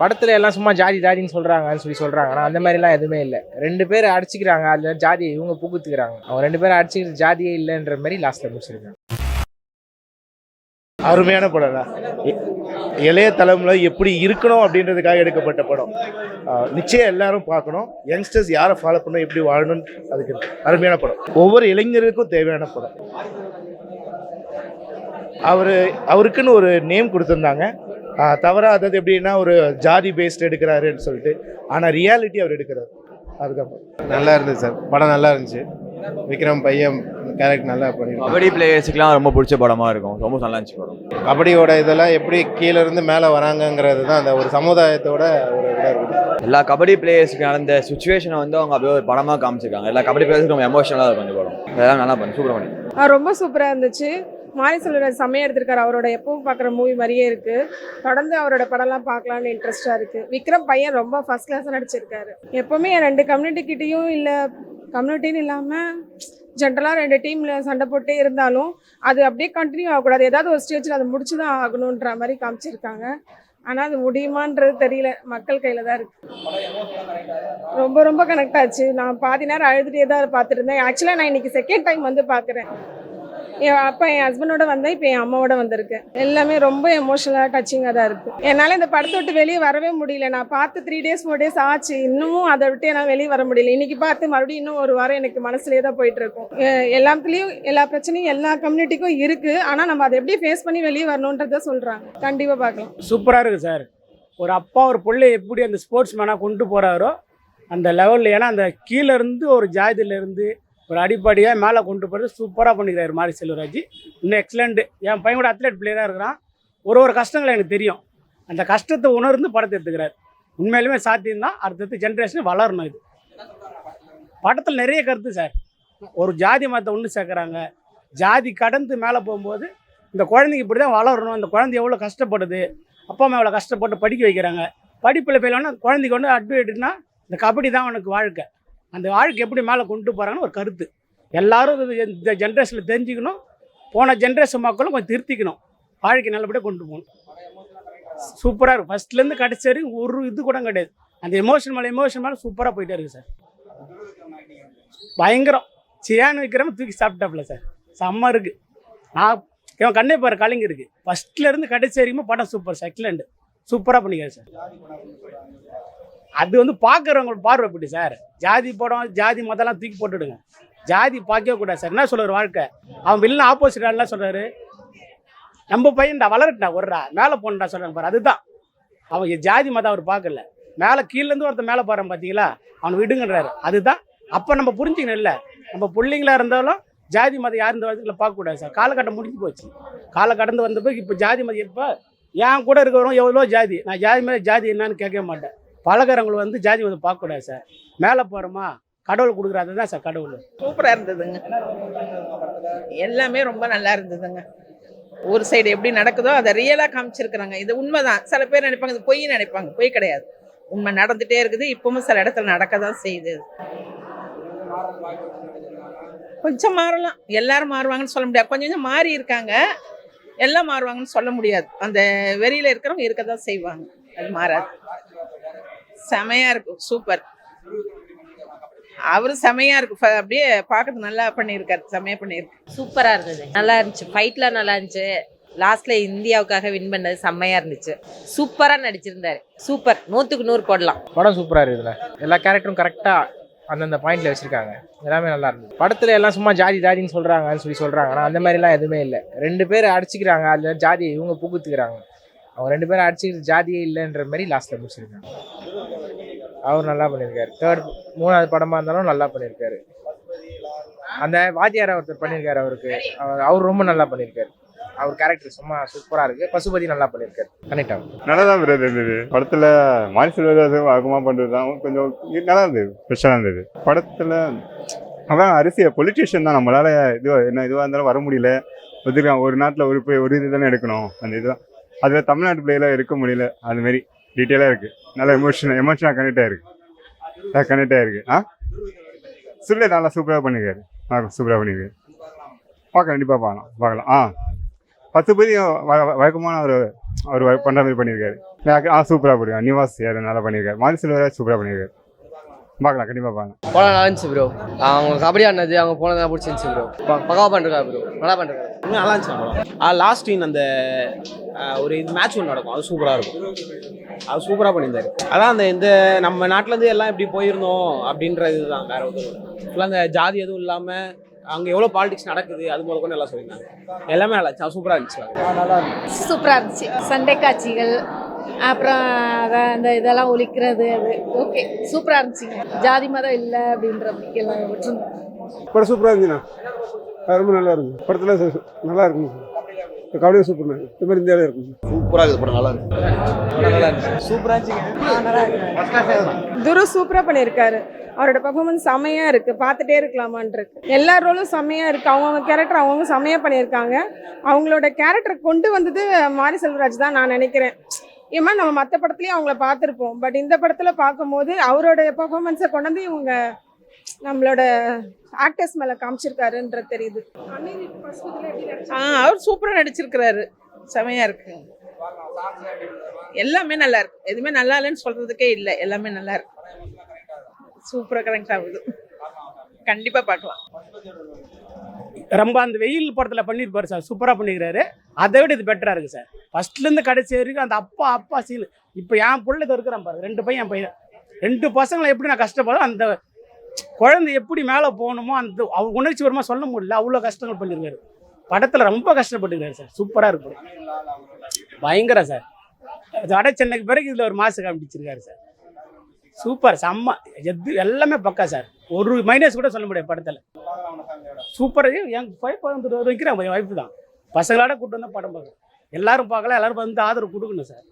படத்தில் எல்லாம் சும்மா ஜாதி ஜாதின்னு சொல்கிறாங்கன்னு சொல்லி சொல்கிறாங்க ஆனால் அந்த மாதிரிலாம் எதுவுமே இல்லை. ரெண்டு பேர் அடிச்சுக்கிறாங்க. அதில் ஜாதியை இவங்க புகுத்துக்கிறாங்க. அவங்க ரெண்டு பேரும் அடிச்சுக்கிற ஜாதியே இல்லைன்ற மாதிரி லாஸ்ட்டில் முடிச்சிருக்காங்க. அருமையான படம் தான். இளைய தலைமுறை எப்படி இருக்கணும் அப்படின்றதுக்காக எடுக்கப்பட்ட படம். நிச்சயம் எல்லாரும் பார்க்கணும். யங்ஸ்டர்ஸ் யாரை ஃபாலோ பண்ணணும் எப்படி வாழணும் அதுக்கு அருமையான படம். ஒவ்வொரு இளைஞருக்கும் தேவையான படம். அவர் அவருக்குன்னு ஒரு நேம் கொடுத்துருந்தாங்க. ஆஹ் தவறா அதாவது எப்படின்னா ஒரு ஜாதி பேஸ்ட் எடுக்கிறாருன்னு சொல்லிட்டு. ஆனால் ரியாலிட்டி அவர் எடுக்கிறார். அதுதான் நல்லா இருந்துச்சு சார். படம் நல்லா இருந்துச்சு. விக்ரம் பையன் கேரக்டர் நல்லா பண்ணியிருக்காங்க கபடி பிளேயர்ஸுக்குலாம் ரொம்ப பிடிச்ச படமா இருக்கும். ரொம்ப நல்லா இருந்துச்சு படம். கபடியோட இதெல்லாம் எப்படி கீழ இருந்து மேலே வராங்கங்கிறது தான் அந்த ஒரு சமுதாயத்தோட ஒரு இதாக இருக்குது. எல்லா கபடி பிளேயர்ஸுக்கு நடந்த சுச்சுவேஷனை வந்து அவங்க அப்படியே ஒரு படமா காமிச்சிருக்காங்க. எல்லா கபடி பிளேயர்ஸுக்கும் ரொம்ப எமோஷனலாக இருக்கும் இந்த படம். அதெல்லாம் நல்லா பண்ணு. சூப்பர் பண்ணி. ஆ, ரொம்ப சூப்பராக இருந்துச்சு. மாரி செல்வராஜ் செம்மையாக எடுத்திருக்காரு. அவரோட எப்பவும் பார்க்குற மூவி மாதிரியே இருக்குது தொடர்ந்து அவரோட படம்லாம் பார்க்கலான்னு இன்ட்ரெஸ்ட்டாக இருக்குது விக்ரம் பையன் ரொம்ப ஃபர்ஸ்ட் கிளாஸாக நடிச்சிருக்காரு. எப்போவுமே என் ரெண்டு கம்யூனிட்டி கிட்டேயும் இல்லை கம்யூனிட்டின்னு இல்லாமல் ஜென்ரலாக ரெண்டு டீமில் சண்டை போட்டே இருந்தாலும் அது அப்படியே கண்டினியூ ஆகக்கூடாது. ஏதாவது ஒரு ஸ்டேஜில் அதை முடிச்சு தான் ஆகணுன்ற மாதிரி காமிச்சிருக்காங்க. ஆனால் அது முடியுமான்றது தெரியல. மக்கள் கையில் தான் இருக்குது ரொம்ப ரொம்ப கனெக்ட் ஆச்சு. நான் பாதி நேரம் அழுதுகிட்டே தான் பார்த்துருந்தேன் ஆக்சுவலாக நான் இன்னைக்கு செகண்ட் டைம் வந்து பார்க்குறேன். என் அப்பா என் ஹஸ்பண்டோட வந்தேன் இப்போ என் அம்மாவோட வந்திருக்கேன் எல்லாமே ரொம்ப எமோஷனலாக டச்சிங்காக தான் இருக்குது என்னால் இந்த படத்தை விட்டு வெளியே வரவே முடியல. நான் பார்த்து த்ரீ டேஸ் ஃபோர் டேஸ் ஆச்சு. இன்னமும் அதை விட்டு என்னால் வெளியே வர முடியல. இன்னைக்கு பார்த்து மறுபடியும் இன்னும் ஒரு வாரம் எனக்கு மனசுலேயே தான் போயிட்டு இருக்கும். எல்லாத்துலேயும் எல்லா பிரச்சனையும் எல்லா கம்யூனிட்டிக்கும் இருக்குது ஆனால் நம்ம அதை எப்படி ஃபேஸ் பண்ணி வெளியே வரணுன்றத சொல்கிறாங்க கண்டிப்பாக பார்க்கலாம். சூப்பராக இருக்குது சார் ஒரு அப்பா ஒரு பிள்ளை எப்படி அந்த ஸ்போர்ட்ஸ் மேனாக கொண்டு போகிறாரோ அந்த லெவலில் ஏன்னா அந்த கீழே இருந்து ஒரு ஜாதியிலேருந்து ஒரு அடிப்படையாக மேலே கொண்டு போகிறது சூப்பராக பண்ணிக்கிறார் மாரி செல்வராஜ். இன்னும் எக்ஸலண்ட்டு என் பையன் கூட அத்லெட் பிளேயராக இருக்கிறான். ஒரு ஒரு கஷ்டங்கள் எனக்கு தெரியும். அந்த கஷ்டத்தை உணர்ந்து படத்தை எடுத்துக்கிறார். உண்மையிலுமே சாத்தியம் தான் அடுத்தடுத்த ஜென்ரேஷன் வளரணும் இது. படத்தில் நிறைய கருத்து சார் ஒரு ஜாதி மதத்தை ஒன்று சேர்க்குறாங்க. ஜாதி கடந்து மேலே போகும்போது இந்த குழந்தைங்க இப்படி தான் வளரணும். அந்த குழந்தை எவ்வளோ கஷ்டப்படுது? அப்பா அம்மா எவ்வளோ கஷ்டப்பட்டு படிக்க வைக்கிறாங்க. படிப்பில் போயிடலாம்னா குழந்தைக்கு வந்து அட்வைட்னா இந்த கபடி தான் அவனுக்கு வாழ்க்கை. அந்த வாழ்க்கை எப்படி மேலே கொண்டு போகிறாங்கன்னு ஒரு கருத்து. எல்லாரும் இது இந்த ஜென்ரேஷனில் தெரிஞ்சுக்கணும். போன ஜென்ரேஷன் மக்களும் கொஞ்சம் திருத்திக்கணும். வாழ்க்கை நல்லபடியாக கொண்டு போகணும். சூப்பராக இருக்கும். ஃபஸ்ட்லேருந்து கடைசி வரைக்கும் ஒரு இது கூட கிடையாது. அந்த எமோஷன் மேலே எமோஷன் மேலே சூப்பராக போயிட்டே இருக்கு சார் பயங்கரம். சியான் வைக்கிறவன் தூக்கி சாப்பிட்டாப்புல சார் செம்ம இருக்கு. நான் இவன் கண்ணே பாரு கலைஞருக்கு ஃபஸ்ட்லேருந்து கடைசி வரைக்கும் படம் சூப்பர் செக்லண்ட் சூப்பராக பண்ணிக்கிறேன் சார் அது வந்து பார்க்குறவங்களுக்கு பார்வை எப்படி சார்? ஜாதி படம் ஜாதி மதம்லாம் தூக்கி போட்டுடுங்க. ஜாதி பார்க்கவே கூடாது சார். என்ன சொல்கிறார் வாழ்க்கை? அவன் வில்லன் ஆப்போசிட் சொல்கிறாரு சொல்றாரு? நம்ம பையன்டா வளரட்டா ஒருடா மேலே போனடா சொல்கிறாங்க பாரு அதுதான். அவன் ஜாதி மதம் அவர் பார்க்கல. மேலே கீழேருந்து ஒருத்தன் மேலே போகிறான் பார்த்தீங்களா அவனை விடுங்கன்றாரு. அதுதான். அப்போ நம்ம புரிஞ்சுக்கணும் இல்லை. நம்ம பிள்ளைங்களா இருந்தாலும் ஜாதி மதம் யார் இந்த வயசுல பார்க்கக்கூடாது சார். காலகட்டம் முடிஞ்சு போச்சு. காலகடந்து வந்த போய் இப்போ ஜாதி மதம் இப்போ என் கூட இருக்கிறவங்க எவ்வளோ ஜாதி. நான் ஜாதி மேலே ஜாதி என்னன்னு கேட்கவே மாட்டேன். பழகிறவங்களை வந்து ஜாதி வந்து பார்க்கக்கூடாது சார். மேலே போகிறோமா கடவுள் கொடுக்குறாது தான் சார் கடவுள். சூப்பராக இருந்ததுங்க. எல்லாமே ரொம்ப நல்லா இருந்ததுங்க. ஒரு சைடு எப்படி நடக்குதோ அதை ரியலாக காமிச்சிருக்கிறாங்க. இது உண்மைதான். சில பேர் நினைப்பாங்க இது பொய் நினைப்பாங்க. பொய் கிடையாது. உண்மை நடந்துட்டே இருக்குது. இப்பவும் சில இடத்துல நடக்க தான் செய்யுது. கொஞ்சம் மாறலாம். எல்லாரும் மாறுவாங்கன்னு சொல்ல முடியாது. கொஞ்சம் கொஞ்சம் மாறி இருக்காங்க. எல்லாம் மாறுவாங்கன்னு சொல்ல முடியாது. அந்த வெறியில் இருக்கிறவங்க இருக்க தான் செய்வாங்க. அது மாறாது. செமையா இருக்கும். சூப்பர் அவரு செமையா இருக்கு அப்படியே பார்க்கறது நல்லா பண்ணியிருக்காரு. செமையா பண்ணியிருக்காரு சூப்பராக இருந்தது. நல்லா இருந்துச்சு. ஃபைட்லாம் நல்லா இருந்துச்சு. லாஸ்ட்ல இந்தியாவுக்காக வின் பண்ணது செம்மையா இருந்துச்சு. சூப்பராக நடிச்சிருந்தாரு. சூப்பர் நூற்றுக்கு நூறு போடலாம். படம் சூப்பராக இருக்குதுல்ல எல்லா கேரக்டரும் கரெக்டாக அந்தந்த பாயிண்ட்ல வச்சிருக்காங்க. எல்லாமே நல்லா இருந்தது. படத்தில் எல்லாம் சும்மா ஜாதி ஜாதின்னு சொல்கிறாங்கன்னு சொல்லி சொல்கிறாங்க ஆனால் அந்த மாதிரிலாம் எதுவுமே இல்லை. ரெண்டு பேர் அடிச்சுக்கிறாங்க. அதில் ஜாதியை இவங்க புகுத்துக்கிறாங்க. அவங்க ரெண்டு பேரும் அடிச்சுக்கிற ஜாதியே இல்லைன்ற மாதிரி லாஸ்ட்டில் முடிச்சிருக்காங்க. அவர் நல்லா பண்ணியிருக்காரு. தேர்ட் மூணாவது படமாக இருந்தாலும் நல்லா பண்ணியிருக்காரு. அந்த வாத்தியார் ஒருத்தர் பண்ணியிருக்காரு அவருக்கு. அவர் அவர் ரொம்ப நல்லா பண்ணியிருக்காரு. அவர் கேரக்டர் சும்மா சூப்பராக இருக்கு. பசுபதி நல்லா பண்ணியிருக்காரு. கனெக்ட் ஆகும். நல்லா தான் பிரதர் இருந்தது. படத்தில் மாரி செல்வராஜ் வழக்கமாக பண்ணுறது தான் கொஞ்சம் நல்லா இருந்தது. ஸ்பெஷலாக இருந்தது. படத்தில் அதான் அரிசி பொலிட்டீஷியன் தான். நம்மளால் இது என்ன இதுவாக இருந்தாலும் வர முடியல. ஒத்துக்கலாம் ஒரு நாட்டில் ஒரு போய் ஒரு இது தானே எடுக்கணும். அந்த இதுதான். அதில் தமிழ்நாட்டு பிள்ளைகளாக இருக்க முடியல. அது மாதிரி டீட்டெயிலாக இருக்குது நல்லா எமோஷனல் எமோஷனாக கனெக்ட் ஆயிருக்கு. கனெக்ட் ஆகிருக்கு ஆ? சுருளே நல்லா சூப்பராக பண்ணியிருக்காரு ஆ சூப்பராக பண்ணியிருக்காரு பார்க்க கண்டிப்பாக பார்க்கலாம். பார்க்கலாம். ஆ. பத்து பேரையும் வழக்கமான ஒரு அவர் பண்ணுற மாதிரி பண்ணியிருக்காரு ஆ சூப்பராக பண்ணியிருக்காரு நிவாஸ் யார் நல்லா பண்ணியிருக்காரு மாரி செல்வராஜ் சூப்பராக பண்ணியிருக்காரு பார்க்கலாம் கண்டிப்பாக பார்க்கலாம் படம் நல்லா இருந்துச்சு ப்ரோ அவங்க கபடி ஆடினது அவங்க போனது நல்லா பிடிச்சிருந்துச்சு ப்ரோ பக்காவா பண்ணிருக்காரு ப்ரோ நல்லா பண்ணிருக்காரு. நல்லா இருந்துச்சு லாஸ்ட் சீன் அந்த ஒரு இது மேட்ச் ஒன்று நடக்கும். அது சூப்பராக இருக்கும். அது சூப்பராக பண்ணியிருந்தாரு. அதான் அந்த இந்த நம்ம நாட்டிலேருந்து எல்லாம் இப்படி போயிருந்தோம் அப்படின்ற இதுதான் வேற ஒன்றும் ஃபுல்லாக அந்த ஜாதி எதுவும் இல்லாமல் அங்கே எவ்வளோ பாலிடிக்ஸ் நடக்குது அது முதல் கொண்டு எல்லாம் சொல்லியிருந்தாங்க. எல்லாமே நல்லா இருந்துச்சு. சூப்பராக இருந்துச்சு. சூப்பராக இருந்துச்சு. சண்டை காட்சிகள் அப்புறம் அத- அந்த இதெல்லாம் ஒழிக்கிறது அது. ஓகே சூப்பராக இருந்துச்சுங்க. ஜாதி மதம் இல்லை அப்படின்ற எல்லாம் விட்டுருந்தோம் படம் சூப்பராக இருந்துச்சுண்ணா. ரொம்ப நல்லா இருந்துச்சு படத்தில் நல்லா இருக்குங்க. கபடியும் சூப்பர் இந்த மாதிரி இந்தியாவில் இருக்குங்க சூப்பராக இருக்குது படம் நல்லா இருக்கு. துரு சூப்பராக பண்ணியிருக்காரு. அவரோட பெர்ஃபார்மன்ஸ் செம்மையாக இருக்குது பார்த்துட்டே இருக்கலாமான் இருக்கு. எல்லா ரோலும் செம்மையாக இருக்குது அவங்கவுங்க கேரக்டர் அவங்கவுங்க செம்மையாக பண்ணியிருக்காங்க. அவங்களோட கேரக்டர் கொண்டு வந்தது மாரி செல்வராஜ் தான் நான் நினைக்கிறேன். ஏமா நம்ம மற்ற படத்துலயும் அவங்கள பார்த்துருப்போம். பட் இந்த படத்தில் பார்க்கும்போது அவரோட பெர்ஃபார்மன்ஸை கொண்டாந்து இவங்க நம்மளோட ஆக்டர்ஸ் மேலே காமிச்சிருக்காருன்றது தெரியுது. ஆ அவர் சூப்பராக நடிச்சிருக்கிறாரு. செமையாக இருக்கு. எல்லாமே நல்லா இருக்கு. எதுவுமே நல்லா இல்லைன்னு சொல்றதுக்கே இல்லை. எல்லாமே நல்லா இருக்கு. சூப்பராக கனெக்ட் ஆகுது. கண்டிப்பாக பார்க்கலாம். ரொம்ப அந்த வெயில் படத்தில் பண்ணியிருப்பாரு சார். சூப்பராக பண்ணிக்கிறாரு அதை விட இது பெட்டராக இருக்குது சார். ஃபஸ்ட்லேருந்து கடைசி வரைக்கும் அந்த அப்பா அப்பா சீனு. இப்போ என் பிள்ளை இதை இருக்கிறான் பாரு. ரெண்டு பையன் என் பையன். ரெண்டு பசங்களை எப்படி நான் கஷ்டப்படுறேன் அந்த குழந்தை எப்படி மேலே போகணுமோ அந்த அவர் உணர்ச்சி வருமா சொல்ல முடியல. அவ்வளோ கஷ்டங்கள் பண்ணியிருக்காரு. படத்தில் ரொம்ப கஷ்டப்பட்டுருக்காரு சார். சூப்பராக இருக்கு பயங்கர பயங்கரம் சார். வட சென்னைக்கு பிறகு இதில் ஒரு மாசு காமிச்சிருக்காரு சார். சூப்பர். செம்ம. எது எல்லாமே பக்கா சார். ஒரு மைனஸ் கூட சொல்ல முடியாது படத்தில். சூப்பர் என் ஒய்ஃப் வந்து வைக்கிறேன் என் ஒய்ஃப் தான். பசங்களோட கூட்டு வந்தால் படம் பார்க்குறேன் எல்லாரும் பார்க்கலாம் எல்லாரும் வந்து ஆதரவு கொடுக்கணும் சார்.